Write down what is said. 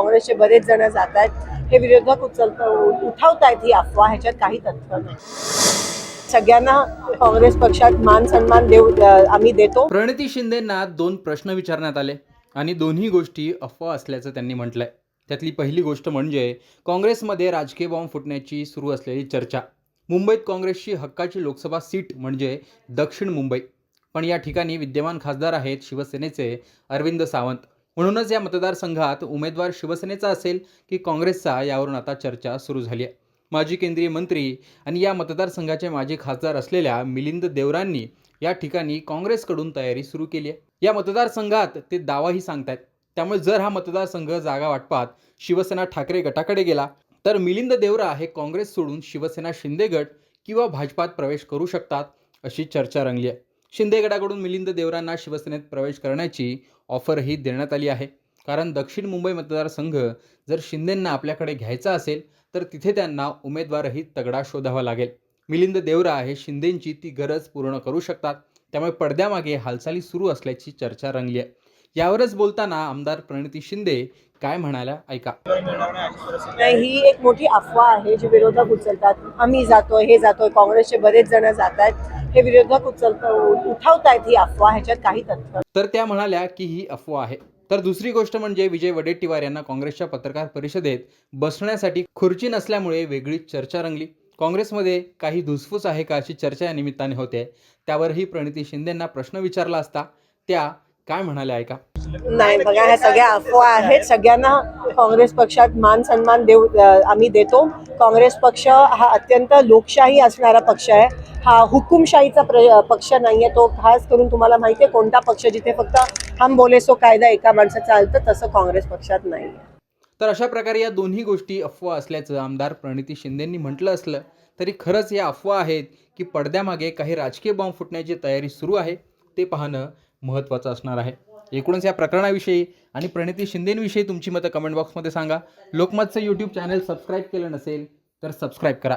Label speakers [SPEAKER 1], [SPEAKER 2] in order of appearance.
[SPEAKER 1] काँग्रेसचे बरेच जण जात आहेत. हे विरोधक उचलत उठवतायत ही अफवा ह्याच्यात काही तथ्य नाही. सगळ्यांना काँग्रेस पक्षात मान सन्मान देऊ आम्ही देतो.
[SPEAKER 2] प्रणिती शिंदेना दोन प्रश्न विचारण्यात आले आणि दोन्ही गोष्टी अफवा असल्याचं त्यांनी म्हटलंय. त्यातली पहिली गोष्ट म्हणजे काँग्रेसमध्ये राजकीय बॉम्ब फुटण्याची सुरू असलेली चर्चा. मुंबईत काँग्रेसची हक्काची लोकसभा सीट म्हणजे दक्षिण मुंबई. पण या ठिकाणी विद्यमान खासदार आहेत शिवसेनेचे अरविंद सावंत. म्हणूनच या मतदारसंघात उमेदवार शिवसेनेचा असेल की काँग्रेसचा यावरून आता चर्चा सुरू झाली आहे. माजी केंद्रीय मंत्री आणि या मतदारसंघाचे माजी खासदार असलेल्या मिलिंद देवरांनी या ठिकाणी काँग्रेसकडून तयारी सुरू केली आहे. या मतदारसंघात ते दावाही सांगतायत. त्यामुळे जर हा मतदारसंघ जागा वाटपात शिवसेना ठाकरे गटाकडे गेला तर मिलिंद देवरा हे काँग्रेस सोडून शिवसेना शिंदे गट किंवा भाजपात प्रवेश करू शकतात अशी चर्चा रंगली आहे. शिंदे गटाकडून मिलिंद देवरांना शिवसेनेत प्रवेश करण्याची ऑफरही देण्यात आली आहे. कारण दक्षिण मुंबई मतदारसंघ जर शिंदेंना आपल्याकडे घ्यायचा असेल तर तिथे त्यांना उमेदवारही तगडा शोधावा लागेल. मिलिंद देवरा हे शिंदेंची ती गरज पूर्ण करू शकतात. त्यामुळे पडद्यामागे हालचाली सुरू असल्याची चर्चा रंगली आहे. यावरच बोलताना आमदार प्रणिती शिंदे काय म्हणाल्या ऐका.
[SPEAKER 1] नाही ही एक मोठी अफवा आहे जी विरोधक उचलतात. आम्ही जातोय हे जातोय काँग्रेसचे बरेच जण जात आहेत हे विरोधक उचलत उठवतायत ही अफवा ह्याच्यात काही तथ्य
[SPEAKER 2] तर त्या म्हणाल्या की ही अफवा आहे. तर दुसरी गोष्ट म्हणजे विजय वडेट्टीवार यांना काँग्रेसच्या पत्रकार परिषदेत बसण्यासाठी खुर्ची नसल्यामुळे वेगळीच चर्चा रंगली. काँग्रेसमध्ये काही धुसफूस आहे का अशी चर्चा या निमित्ताने होते. त्यावरही प्रणिती शिंदेंना प्रश्न विचारला असता. त्या काय म्हणाल्या ऐका.
[SPEAKER 1] नाही बघा ह्या सगळ्या अफवा आहेत. सगळ्यांना काँग्रेस पक्षात मान सन्मान देऊ आम्ही देतो. काँग्रेस पक्ष हा अत्यंत लोकशाही असणारा पक्ष आहे. हा हुकुमशाहीचा प्र पक्ष नाही आहे तो. खास करून तुम्हाला माहिती आहे कोणता पक्ष जिथे फक्त हम बोले सो कायदा एका माणसाचं चालतं तसं काँग्रेस पक्षात नाही आहे
[SPEAKER 2] तर अशा प्रकारे या दोन्ही गोष्टी अफवा असल्याचं आमदार प्रणिती शिंदेंनी म्हटलं असलं तरी खरंच या अफवा आहेत की पडद्यामागे काही राजकीय बॉम्ब फुटण्याची तयारी सुरू आहे ते पाहणं महत्त्वाचं असणार आहे. एकूणच या प्रकरणाविषयी आणि प्रणिती शिंदेंविषयी तुमची मतं कमेंट बॉक्समध्ये सांगा. लोकमतचं यूट्यूब चॅनल सबस्क्राईब केलं नसेल तर सबस्क्राईब करा.